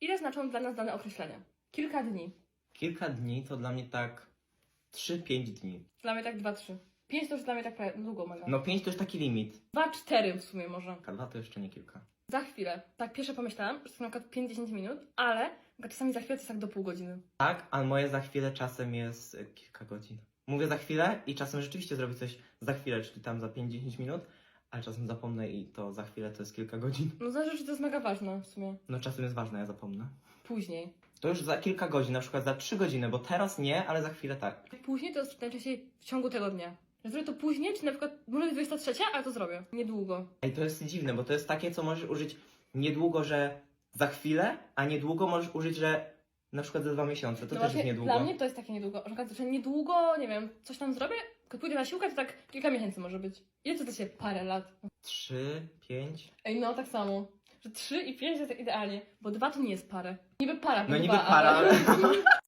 Ile znaczą dla nas dane określenia? Kilka dni. Kilka dni to dla mnie tak 3-5 dni. Dla mnie tak 2-3. 5 to już dla mnie tak długo mega. No 5 to już taki limit. 2-4 w sumie może. A dwa to jeszcze nie kilka. Za chwilę. Tak pierwsze pomyślałam, że to na przykład 5-10 minut, ale czasami za chwilę to jest tak do pół godziny. Tak, a moje za chwilę czasem jest e, kilka godzin. Mówię za chwilę i czasem rzeczywiście zrobię coś za chwilę, czyli tam za 5-10 minut, ale czasem zapomnę i to za chwilę to jest kilka godzin. No zależy, czy to jest mega ważne w sumie. No czasem jest ważne, ja zapomnę. Później. To już za kilka godzin, na przykład za 3 godziny, bo teraz nie, ale za chwilę tak. Później to jest najczęściej w ciągu tego dnia. Że zrobię to później, czy na przykład może być 23, ale to zrobię. Niedługo. Ej, to jest dziwne, bo to jest takie, co możesz użyć niedługo, że za chwilę, a niedługo możesz użyć, że na przykład za dwa miesiące. To No też właśnie, jest niedługo. Dla mnie to jest takie niedługo. Że, na przykład, że niedługo, nie wiem, coś tam zrobię, tylko pójdę na siłkę, to tak kilka miesięcy może być. Ile to to się parę lat? 3, 5. Ej, no tak samo. Że 3 i 5 jest tak idealnie, bo dwa to nie jest parę. Niby para, No niby para, ale...